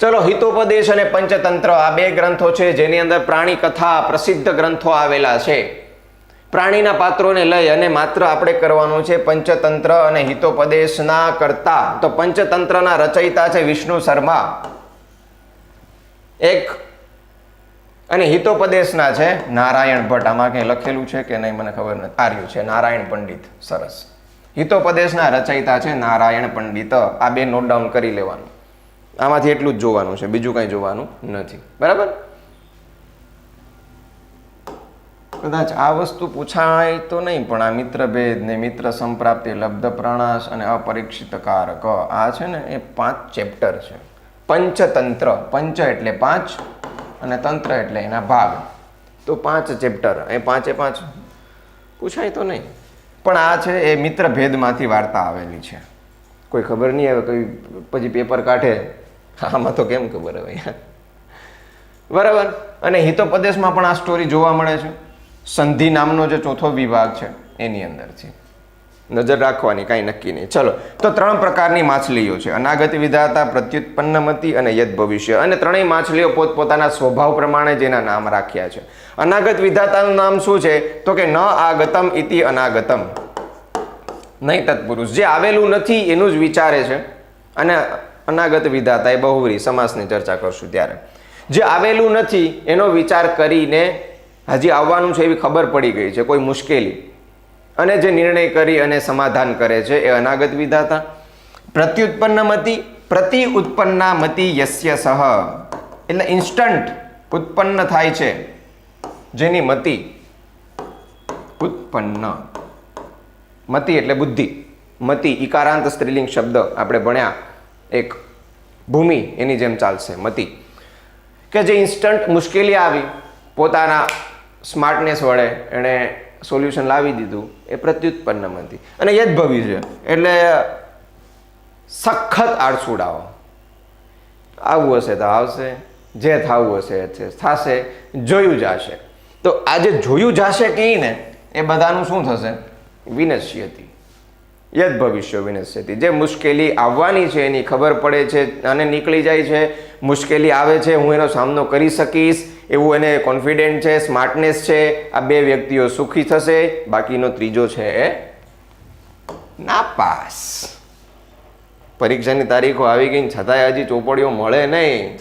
ચલો, હિતોપદેશ અને પંચતંત્ર આ બે ગ્રંથો છે, જેની અંદર પ્રાણી કથા પ્રસિદ્ધ ગ્રંથો આવેલા છે. પ્રાણીના પાત્રોને લઈ અને માત્ર આપણે કરવાનું છે પંચતંત્ર અને હિતોપદેશના કરતા. તો પંચતંત્રના રચયિતા છે વિષ્ણુ શર્મા. એક અને હિતોપદેશના છે નારાયણ ભટ્ટ. આમાં કંઈ લખેલું છે કે નહીં, મને ખબર નથી. આર્યું છે, નારાયણ પંડિત, સરસ. હિતોપદેશના રચયિતા છે નારાયણ પંડિત. આ બે નોટ ડાઉન કરી લેવાનું. આમાંથી એટલું જ જોવાનું છે, બીજું કાંઈ જોવાનું નથી. બરાબર? કદાચ આ વસ્તુ પૂછાય તો નહીં, પણ આ મિત્રભેદ ને મિત્ર સંપ્રાપ્તિ, લબ્ધ પ્રણાશ અને અપરીક્ષિત કારક, આ છે ને એ પાંચ ચેપ્ટર છે. પંચતંત્ર, પંચ એટલે પાંચ અને તંત્ર એટલે એના ભાગ. તો પાંચ ચેપ્ટર, એ પાંચે પાંચ? પૂછાય તો નહીં. પણ આ છે એ મિત્ર ભેદમાંથી વાર્તા આવેલી છે. કોઈ ખબર નહીં આવે કઈ, પછી પેપર કાઢે આમાં તો કેમ ખબર હવે? બરાબર. અને હિતોપદેશમાં પણ આ સ્ટોરી જોવા મળે છે. સંધિ નામનો જે ચોથો વિભાગ છે, એની અંદરથી. નજર રાખવાની કાંઈ નક્કી નહીં. ચલો, તો ત્રણ પ્રકારની માછલીઓ છે. અનાગત વિધાતા, પ્રત્યુત્પન્નમતી અને યદ ભવિષ્ય. અને ત્રણેય માછલીઓ પોતપોતાના સ્વભાવ પ્રમાણે જેના નામ રાખ્યા છે. અનાગત વિધાતાનું નામ શું છે? તો કે ન આગતમ ઇતિ અનાગતમ. નહીં તત્પુરુષ. જે આવેલું નથી, એનું જ વિચારે છે. અને અનાગત વિધાતા એ બહુવ્રી સમાસની ચર્ચા કરશું ત્યારે. જે આવેલું નથી, એનો વિચાર કરીને હજી આવવાનું છે એવી ખબર પડી ગઈ છે, કોઈ મુશ્કેલી. અને જે નિર્ણય કરી અને સમાધાન કરે છે એ અનાગત વિધાતા. પ્રત્યુત્પન્ન મતી, પ્રતિ ઉત્પન્નામતી યસ્ય સહ. એટલે ઇન્સ્ટન્ટ ઉત્પન્ન થાય છે. જેની મતિ ઉત્પન્ન. મતિ એટલે બુદ્ધિ. મતિ ઇકારાંત સ્ત્રીલિંગ શબ્દ આપણે ભણ્યા. એક ભૂમિ એની જેમ ચાલશે, મતી. કે જે ઇન્સ્ટન્ટ મુશ્કેલી આવી, પોતાના સ્માર્ટનેસ વડે એણે સોલ્યુશન લાવી દીધું, એ પ્રત્યુત્પન્નમાંથી અને યદ ભવી છે. એટલે સખત આળસુડાઓ. આવવું હશે તો આવશે, જે થવું હશે એ થશે, જોયું જશે. તો આજે જોયું જશે કે ને, એ બધાનું શું થશે? વિનશ્યતી. યદ ભવિષ્ય વિનશ્યતી. જે મુશ્કેલી આવવાની છે એની ખબર પડે છે અને નીકળી જાય છે. મુશ્કેલી આવે છે, હું એનો સામનો કરી શકીશ. એવું એને કોન્ફિડન્ટ છે સ્માર્ટનેસ છે. આ બે વ્યક્તિઓ સુખી થશે. બાકીનો ત્રીજો છે એ નાપાસ. પરીક્ષાની તારીખો આવી ગઈ છતાંય હજી ચોપડીઓ મળે નહીં.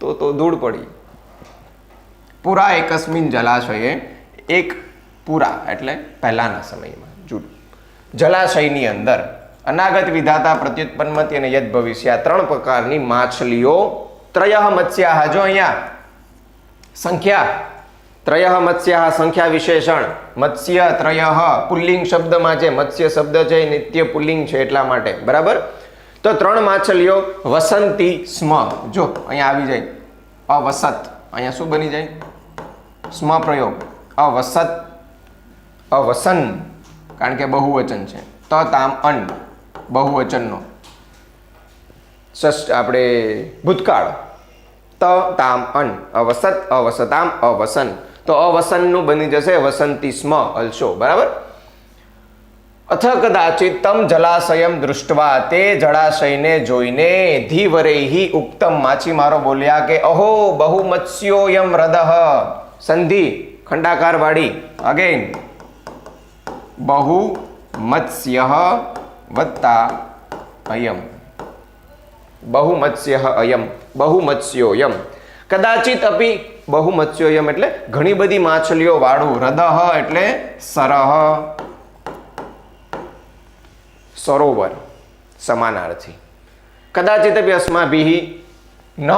તો તો ધૂળ પડી. પૂરા એકસ્મિન જલાશયે એક પૂરા, એટલે પહેલાના સમયમાં. જલાશયની અંદર અનાગત વિધાતા પ્રત્યુત્પન્નમતી અને યદ ભવિષ્ય ત્રણ પ્રકારની માછલીઓ ત્રય મત્સ્યાહ. જો અહીંયા સંખ્યા ત્રય મત્સ્યાહ સંખ્યા વિશેષણ, મત્સ્ય ત્રય પુલ્લિંગ શબ્દમાં જે મત્સ્ય શબ્દ છે નિત્ય પુલ્લિંગ છે એટલા માટે. બરાબર? તો ત્રણ માછલીઓ વસંતી સ્મ. જો, અહીંયા આવી જાય. અવસત. અહીંયા શું બની જાય? સ્મ પ્રયોગ. અવસત. અવસન. કારણ કે બહુવચન છે. ત તામ અન, બહુવચનનો. ષષ્ઠ આપણે ભૂતકાળ. ત તામ અન, અવસત, અવસતામ, અવસન. તો અવસનનું બની જશે વસંતી સ્મ, અલશો. બરાબર? અથ કદાચિત તમ જલાશયમ દૃષ્ટવા તે જળાશયને જોઈને ધીવરેહી ઉક્તમ માછીમારો બોલ્યા કે, અહો બહુ મત્સ્યોયમ હૃદહ સંધિ ખંડાકાર વાળી અગેન બહુ મત્સ્ય વત્તા અયમ બહુ મત્સ્ય અયમ બહુ મત્સ્યોયમ કદાચિત અપી બહુ મત્સ્યોયમ એટલે ઘણી બધી માછલીઓ વાળું, હૃદહ એટલે સરહ, સરોવર સમાનાર્થી। કદાચિત અપી અસ્માભિ ન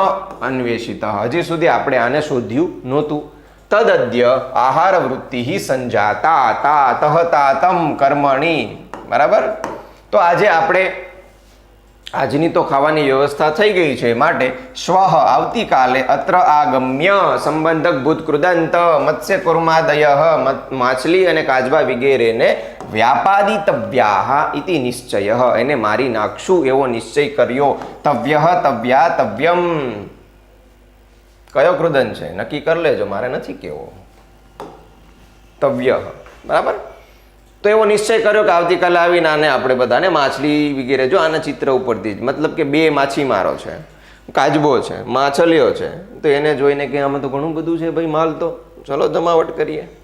અન્વેષિત, હજી સુધી આપણે આને શોધ્યું નહોતું। તદદ્ય આહાર વૃત્તિ સંજાતા તા તહ તાતમ કર્મણી બરાબર તો આજે આપણે આજની તો ખાવાની વ્યવસ્થા થઈ ગઈ છે માટે શ્વ આવતીકાલે અત્ર આગમ્ય સંબંધક ભૂત કૃદંત મત્સ્ય કુર્માદય માછલી અને કાજબા વગેરેને વ્યાપાદિતવ્યા ઇતિ નિશ્ચય એને મારી નાખશું એવો નિશ્ચય કર્યો તવ્ય તવ્યા તવ્યમ કયો કૃદન છે? નક્કી કરી લેજો, મારે નથી કેવો. તવ્ય. બરાબર? તો એવો નિશ્ચય કર્યો કે આવતીકાલે આવીને આને આપણે બધાને માછલી વગેરે જો આના ચિત્ર ઉપરથી જ, મતલબ કે બે માછીમારો છે, કાજબો છે, માછલીઓ છે, તો એને જોઈને કે આમાં તો ઘણું બધું છે ભાઈ માલ તો. ચલો જમાવટ કરીએ.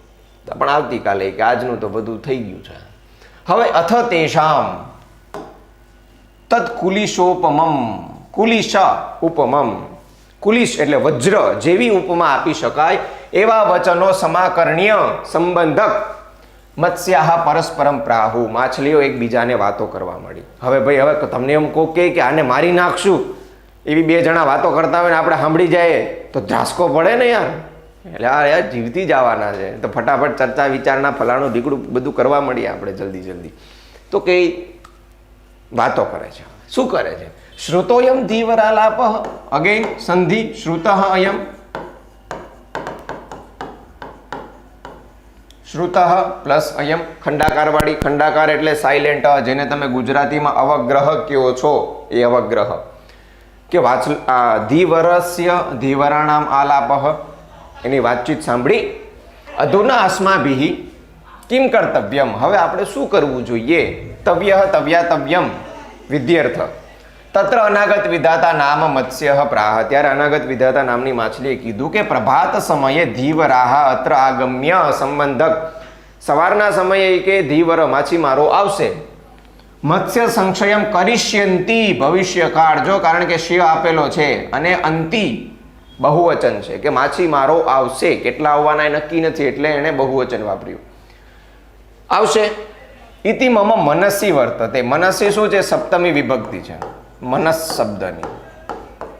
તો પણ આવતીકાલે કે આજનું તો બધું થઈ ગયું છે. હવે અથ તેષામ. તત્કુલિશોપમમ. કુલિશ ઉપમમ. કુલિશ એટલે વજ્ર જેવી ઉપમા આપી શકાય એવા વચનો સમાકરણીય સંબંધક મત્સ્યાહ પરસ્પરમ પ્રાહુ. માછલીઓ એકબીજાને વાતો કરવા મળી. હવે ભાઈ, હવે તમને એમ કહું કે આને મારી નાખશું? એવી બે જણા વાતો કરતા હોય ને આપણે સાંભળી જાય. તો ધ્રાસકો પડે ને યાર. એટલે આ યાર જીવતી જ આવવાના છે. તો ફટાફટ ચર્ચા વિચારના ફલાણું ઢીકડું બધું કરવા મળીએ આપણે જલ્દી જલ્દી. તો કે વાતો કરે છે. શું કરે છે? શ્રુતોયમ ધીવરાલાપ અગેન સંધિ શ્રુત અયમ શ્રુત પ્લસ અયમ ખંડાકારવાળી ખંડાકાર એટલે સાયલેન્ટ જેને તમે ગુજરાતીમાં અવગ્રહ કહો છો, એ અવગ્રહ. કે વાચ ધીવરસ્ય, ધીવરાણામ આલાપહ એની વાતચીત સાંભળી. અધુના અસ્માભિ કિમ કર્તવ્યમ? હવે આપણે શું કરવું જોઈએ? તવ્ય તવ્યાતવ્યમ, વિદ્યર્થ. તત્ર અનાગત વિધાતા નામ મત્સ્ય પ્રાહ. ત્યારે અનાગત વિધાતા નામની માછલીએ કીધું કે પ્રભાત સમયે ધીવરાહ અત્ર આગમ્ય સંબંધક. સવારના સમયે કે ધીવર માછીમારો આવશે. મત્સ્ય સંશયમ કરીષ્યંતી ભવિષ્યકાળ. જો કારણ કે શિવ આપેલો છે અને અંતિ બહુવચન છે કે માછીમારો આવશે. કેટલા આવવાના એ નક્કી નથી એટલે એણે બહુવચન વાપર્યું. આવશે. ઇતિ મમ મનસી વર્તતે. મનસી શું છે? સપ્તમી વિભક્તિ છે. મનસ શબ્દની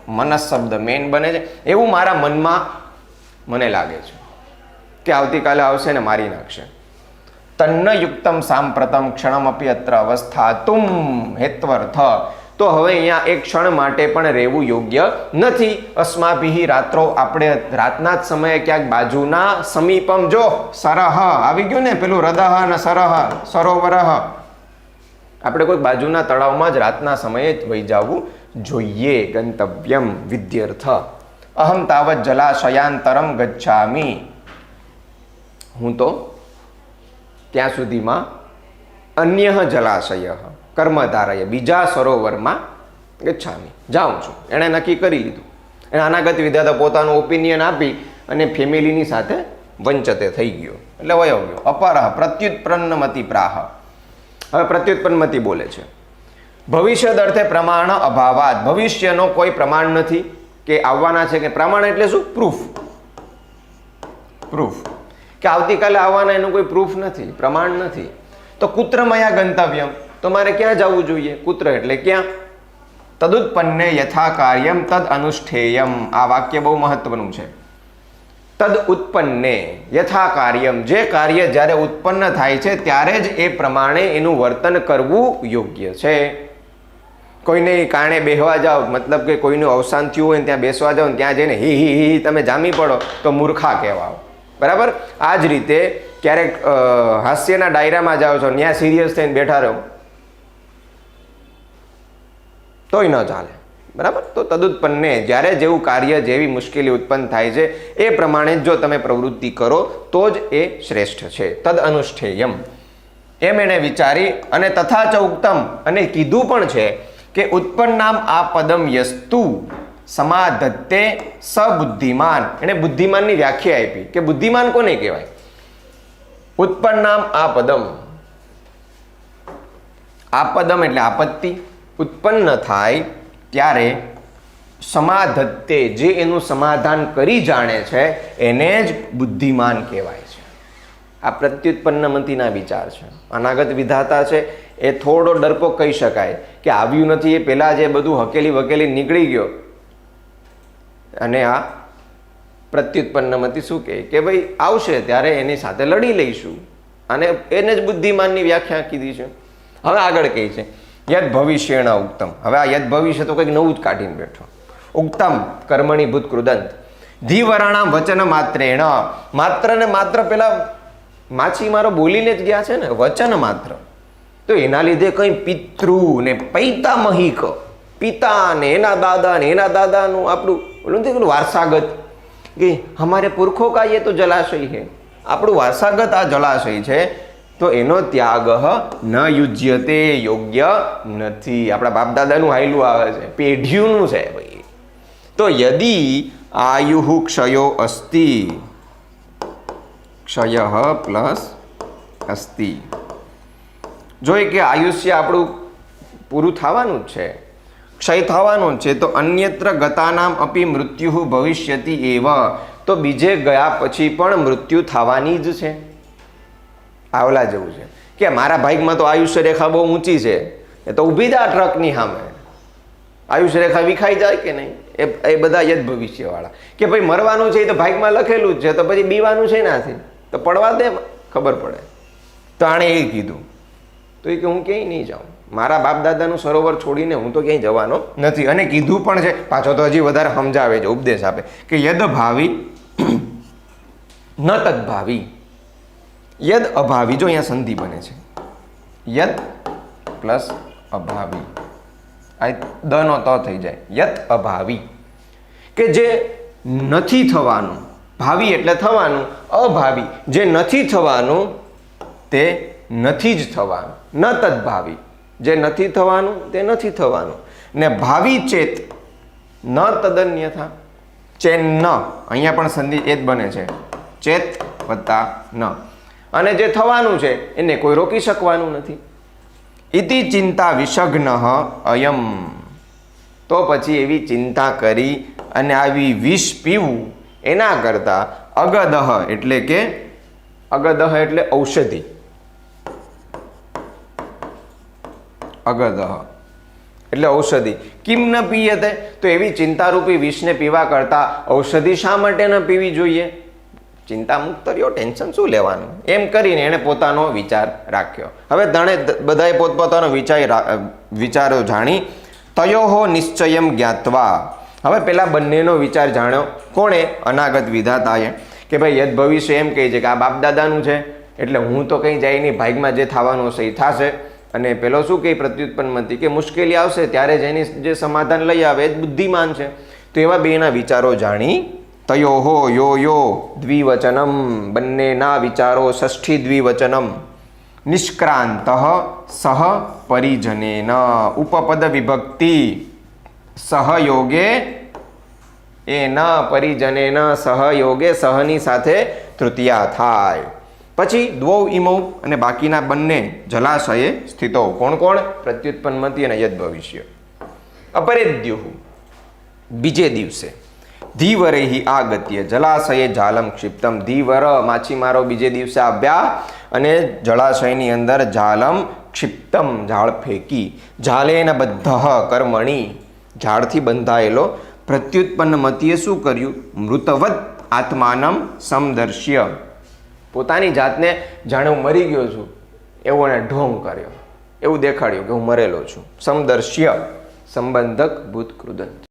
મનસ શબ્દ મેન બને છે. એવું મારા મનમાં મને લાગે છે કે આવતીકાલે આવશે ને મારી નાખશે. તન્ન યુક્તમ સાંપ્રતમ ક્ષણમપી અત્ર અવસ્થા તુમ હેત્વર્થ. તો હવે અહીંયા એક ક્ષણ માટે પણ રહેવું યોગ્ય નથી. અસ્માભિહી રાત્રો આપણે રાતના જ સમયે ક્યાંક બાજુના સમીપમ જો સરહ, આવી ગયું ને પેલું હૃદહ ને સરહ, સરોવરહ. આપણે કોઈ બાજુના તળાવમાં જ રાતના સમયે જ વહી જવું જોઈએ. ગંતવ્યમ વિદ્યર્થ. અહમ તાવત જલાશયાંતરમ ગચ્છામી. હું તો ત્યાં સુધીમાં અન્ય જલાશય, કર્મધારય, બીજા સરોવરમાં ગચ્છામી. જાઉં છું. એણે નક્કી કરી લીધું એણે અનાગત વિધાતા પોતાનું ઓપિનિયન આપી અને ફેમિલીની સાથે વંચતે થઈ ગયો. એટલે વયો ગયો. અપરહ પ્રત્યુત્પન્નમતી પ્રાહ હવે પ્રત્યુત્પન્નમતી બોલે છે. ભવિષ્ય અર્થે પ્રમાણ અભાવાત ભવિષ્યનો કોઈ પ્રમાણ નથી કે આવવાના છે કે પ્રમાણ એટલે શું? પ્રૂફ પ્રૂફ કે આવતીકાલે આવવાના એનું કોઈ પ્રૂફ નથી, પ્રમાણ નથી. તો કુત્રમયા ગંતવ્યમ? તો મારે ક્યાં જવું જોઈએ? કુત્ર એટલે ક્યાં? તદુત્પન્ને યથા કાર્યમ તદ અનુષ્ઠેયમ. આ વાક્ય બહુ મહત્વનું છે. તદ ઉત્પન્ને. યથા કાર્યમ. જે કાર્ય જ્યારે ઉત્પન્ન થાય છે, ત્યારે જ એ પ્રમાણે એનું વર્તન કરવું યોગ્ય છે. કોઈને કારણે બેહવા જાઓ, મતલબ કે કોઈનું અવસાન થયું હોય ત્યાં બેસવા જાઓ ત્યાં જઈને હી હી હી તમે જામી પડો, તો મૂર્ખા કહેવાઓ. બરાબર? આ જ રીતે ક્યારેક હાસ્યના ડાયરામાં જાઓ છો ત્યાં સિરિયસ થઈને બેઠા રહો. તોય ન ચાલે. બરાબર? તો તદુત્પન્ને જ્યારે જેવું કાર્ય જેવી મુશ્કેલી ઉત્પન્ન થાય છે, એ પ્રમાણે જ તમે પ્રવૃત્તિ કરો, તો જ એ શ્રેષ્ઠ છે. તદ અનુષ્ઠેયમ. એમ એણે વિચારી અને તથા ચ ઉત્તમ અને કીધું પણ છે કે ઉત્પન્નામ આ પદમ યસ્તુ સમાધત્તે સબુદ્ધિમાન. એણે બુદ્ધિમાનની વ્યાખ્યા આપી કે બુદ્ધિમાન કોને કહેવાય? ઉત્પન્નામ આ પદમ. આ પદમ એટલે આપત્તિ. ઉત્પન્ન થાય ત્યારે સમાધત્તે જે એનું સમાધાન કરી જાણે છે, એને જ બુદ્ધિમાન કહેવાય છે. આ પ્રત્યુત્પન્નમતીના વિચાર છે. અનાગત વિધાતા છે, એ થોડો ડરપોક કહી શકાય કે આવ્યું નથી, એ પહેલાં જે બધું હકેલી વકેલી નીકળી ગયો. અને આ પ્રત્યુત્પન્નમતી શું કહે? કે ભાઈ, આવશે ત્યારે એની સાથે લડી લઈશું. અને એને જ બુદ્ધિમાનની વ્યાખ્યા કીધી છે. હવે આગળ કહે છે. યદ ભવિષ્યના ઉક્તમ. હવે આ યદ ભવિષ્ય તો કંઈક નવું જ કાઢીને બેઠો. ઉક્તમ કર્મણી ભૂત કૃદંત. ધીવરાણા વચન માત્રેણ માત્ર ને માત્ર પેલા માછીમારો બોલીને જ ગયા છે ને, વચન માત્ર. તો એના લીધે કંઈ પિતૃ ને પૈતામહિક. પિતા ને, એના દાદા ને, એના દાદાનું આપણું બોલું પેલું વારસાગત. કે અમારે પુરખો કા તો જલાશય છે. આપણું વારસાગત આ જલાશય છે. તો એનો ત્યાગ ન યુજ્યતે યોગ્ય નથી. આપણા બાપ દાદાનું હાયલું આવે છે, પેઢીઓનું છે ભાઈ. તો યદિ આયુ ક્ષયો અસ્તિ. ક્ષય પ્લસ અસ્તિ. જોઈએ કે આયુષ્ય આપણું પૂરું થવાનું જ છે. ક્ષય થવાનું છે, તો અન્યત્ર ગતાનામ અપી મૃત્યુ ભવિષ્યતિ એવ. તો બીજે ગયા પછી પણ મૃત્યુ થવાની જ છે. આવલા જેવું છે. કે મારા ભાઈકમાં તો આયુષ્ય રેખા બહુ ઊંચી છે. એ તો ઊભી જા ટ્રકની સામે. આયુષ્ય રેખા વિખાઈ જાય કે નહીં? એ એ બધા યદ ભવિષ્યવાળા. કે ભાઈ મરવાનું છે એ તો ભાઈકમાં લખેલું જ છે, તો પછી બીવાનું છે નાથી તો પડવા દે ખબર પડે. તો આણે એ કીધું. તો એ કે હું ક્યાંય નહીં જાઉં. મારા બાપ દાદાનું સરોવર છોડીને હું તો ક્યાંય જવાનો નથી. અને કીધું પણ છે, પાછો તો હજી વધારે સમજાવે છે, ઉપદેશ આપે. કે યદ ભાવી ન તદ ભાવી. યદ અભાવી, જો અહીંયા સંધિ બને છે. યદ પ્લસ અભાવી. આ દનો ત થઈ જાય. યત અભાવી. કે જે નથી થવાનું, ભાવી એટલે થવાનું, અભાવી. જે નથી થવાનું, તે નથી જ થવાનું. ન તદભાવી જે નથી થવાનું, તે નથી થવાનું. ને ભાવિ ચેત, ન તદન્યથા ચેન ન. અહીંયા પણ સંધિ એ જ બને છે. ચેત વત્તા ન. અને જે થવાનું છે, એને કોઈ રોકી શકવાનું નથી. ઇતિ ચિંતા વિષગ્ન અયમ. તો પછી એવી ચિંતા કરી અને આવી વિષ પીવું એના કરતાં અગદહ એટલે કે અગદહ એટલે ઔષધિ. અગદહ એટલે ઔષધિ. કિમ ન પીયતે? તો એવી ચિંતારૂપી વિષને પીવા કરતાં ઔષધિ શા માટે ન પીવી જોઈએ? ચિંતા મુક્ત રહ્યો ટેન્શન શું લેવાનું? એમ કરીને એણે પોતાનો વિચાર રાખ્યો. હવે તણે બધાએ પોતપોતાનો વિચાર વિચારો જાણી, તયોહો નિશ્ચયમ જ્ઞાત્વા. હવે પેલા બંનેનો વિચાર જાણ્યો. કોણે? અનાગત વિધાતાએ. કે ભાઈ, યદ ભવિષ્ય એમ કહે છે કે આ બાપ દાદાનું છે, એટલે હું તો કંઈ જાય નહીં, ભાગમાં જે થવાનું હશે એ થશે. અને પેલો શું કહે પ્રત્યુત્પન્નમતી કે મુશ્કેલી આવશે, ત્યારે જેની જે સમાધાન લઈ આવે એ બુદ્ધિમાન છે. તો એવા બેના વિચારો જાણી તયોહો યો યો દ્વિવચનમ બંનેના વિચારો ષષ્ઠી દ્વિવચનમ નિષ્ક્રાંત સહ પરિજનેન ઉપપદ વિભક્તિ સહયોગે એ ન પરિજને ન સહયોગે સહની સાથે તૃતીયા થાય પછી દ્વૌ ઇમૌ અને બાકીના બંને જલાશયે સ્થિતો કોણ કોણ? પ્રત્યુત્પન્નમતી અને યદ ભવિષ્ય. અપરેદ્યુઃ બીજે દિવસે. ધીવરેહી આગત્ય. જલાશયે જાલમ ક્ષિપ્તમ. ધીવર, માછીમારો બીજે દિવસે આવ્યા અને જળાશયની અંદર જાલમ ક્ષિપ્તમ ઝાડ ફેંકી. જાલેન બધ કર્મણી. ઝાડથી બંધાયેલો પ્રત્યુત્પન્ન મતીએ શું કર્યું? મૃતવત આત્માનમ સમદર્શ્ય. પોતાની જાતને જાણે હું મરી ગયો છું. એવો એને ઢોંગ કર્યો. એવું દેખાડ્યું કે હું મરેલો છું. સમદર્શ્ય. સંબંધક ભૂત કૃદંત